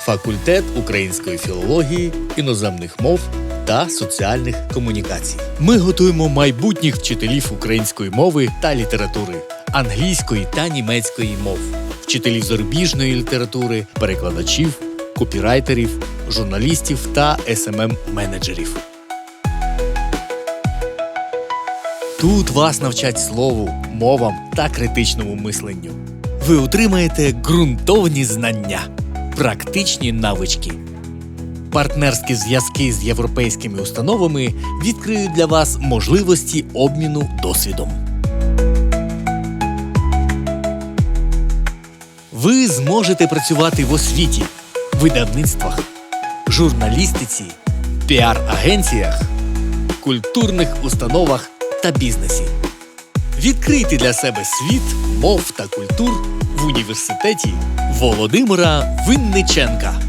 факультет української філології, іноземних мов та соціальних комунікацій. Ми готуємо майбутніх вчителів української мови та літератури, англійської та німецької мов, вчителів зарубіжної літератури, перекладачів, копірайтерів, журналістів та smm менеджерів Тут вас навчать слову, мовам та критичному мисленню. Ви отримаєте ґрунтовні знання, практичні навички. Партнерські зв'язки з європейськими установами відкриють для вас можливості обміну досвідом. Ви зможете працювати в освіті, видавництвах, журналістиці, піар-агенціях, культурних установах та бізнесі. Відкрийте для себе світ мов та культур в університеті Володимира Винниченка.